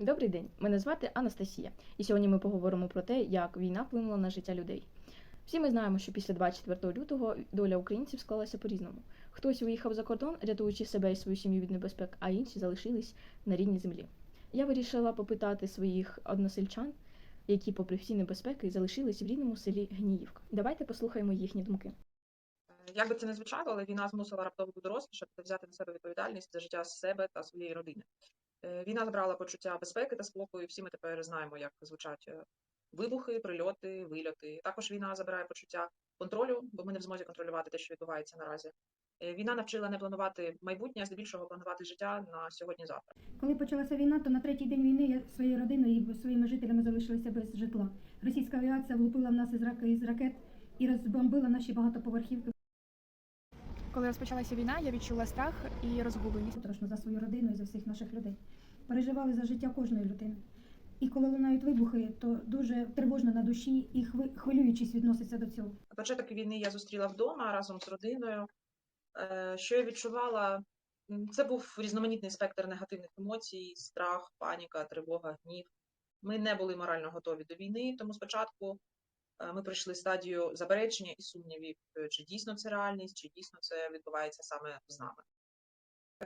Добрий день, мене звати Анастасія, і сьогодні ми поговоримо про те, як війна вплинула на життя людей. Всі ми знаємо, що після 24 лютого доля українців склалася по-різному. Хтось виїхав за кордон, рятуючи себе і свою сім'ю від небезпек, а інші залишились на рідній землі. Я вирішила попитати своїх односельчан, які, попри всі небезпеки, залишились в рідному селі Гніївка. Давайте послухаємо їхні думки. Як би це не звучало, але війна змусила раптово дорослішати та взяти на себе відповідальність за життя себе та своєї родини. Е, Війна забрала почуття безпеки та спокою. Всі ми тепер знаємо, як звучать е, вибухи, прильоти, вильоти. Також війна забирає почуття контролю, бо ми не в змозі контролювати те, що відбувається наразі. Е, Війна навчила не планувати майбутнє, а здебільшого планувати життя на сьогодні-завтра. Коли почалася війна, то на третій день війни я своєю родиною і своїми жителями залишилися без житла. Російська авіація влупила в нас із рак- із ракет і розбомбила наші багатоповерхівки. Коли розпочалася війна, я відчула страх і розгубленість. Страшно за свою родину і за всіх наших людей. Переживали за життя кожної людини. І коли лунають вибухи, то дуже тривожно на душі і хвилюючись відноситься до цього. Початок війни я зустріла вдома разом з родиною. Е, Що я відчувала? Це був різноманітний спектр негативних емоцій: страх, паніка, тривога, гнів. Ми не були морально готові до війни, тому спочатку ми пройшли стадію заперечення і сумнівів, е, чи дійсно це реальність, чи дійсно це відбувається саме з нами.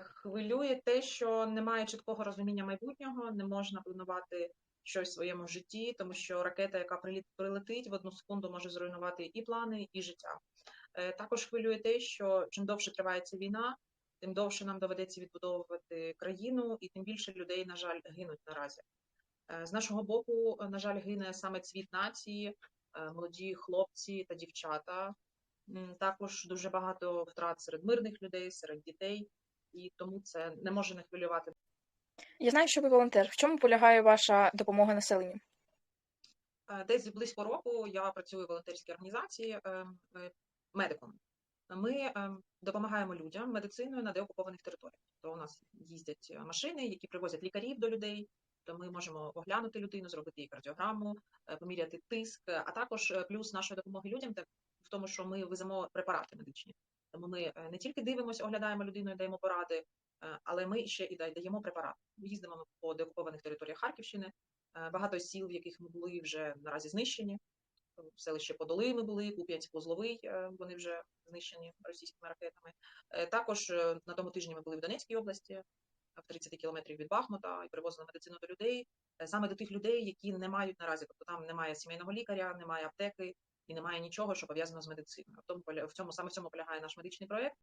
Хвилює те, що немає чіткого розуміння майбутнього, не можна планувати щось в своєму житті, тому що ракета, яка прилетить в одну секунду, може зруйнувати і плани, і життя. Е, Також хвилює те, що чим довше тривається війна, тим довше нам доведеться відбудовувати країну, і тим більше людей, на жаль, гинуть наразі. Е, З нашого боку, е, на жаль, гине саме цвіт нації, е, молоді хлопці та дівчата. Також дуже багато втрат серед мирних людей, серед дітей, і тому це не може не хвилювати. Я знаю, що ви волонтер. В чому полягає ваша допомога населенню? Е, Десь близько року я працюю в волонтерській організації е, е, медиком. Ми е, допомагаємо людям медициною на деокупованих територіях. То у нас їздять е, машини, які привозять лікарів до людей. То ми можемо оглянути людину, зробити їй кардіограму, е, поміряти тиск. А також е, плюс нашої допомоги людям в тому, що ми веземо препарати медичні. Тому ми е, не тільки дивимося, оглядаємо людину і даємо поради, е, але ми ще і даємо препарати. Їздимо по деокупованих територіях Харківщини. Е, Багато сіл, в яких ми були, вже наразі знищені. Селище Подоли ми були, Куп'янськ, Козловий, е, вони вже знищені російськими ракетами. Е, Також е, на тому тижні ми були в Донецькій області, е, в 30 кілометрів від Бахмута, і привозили медицину до людей, е, саме до тих людей, які не мають наразі, тобто там немає сімейного лікаря, немає аптеки і немає нічого, що пов'язано з медициною. В тому в цьому саме в цьому полягає наш медичний проект.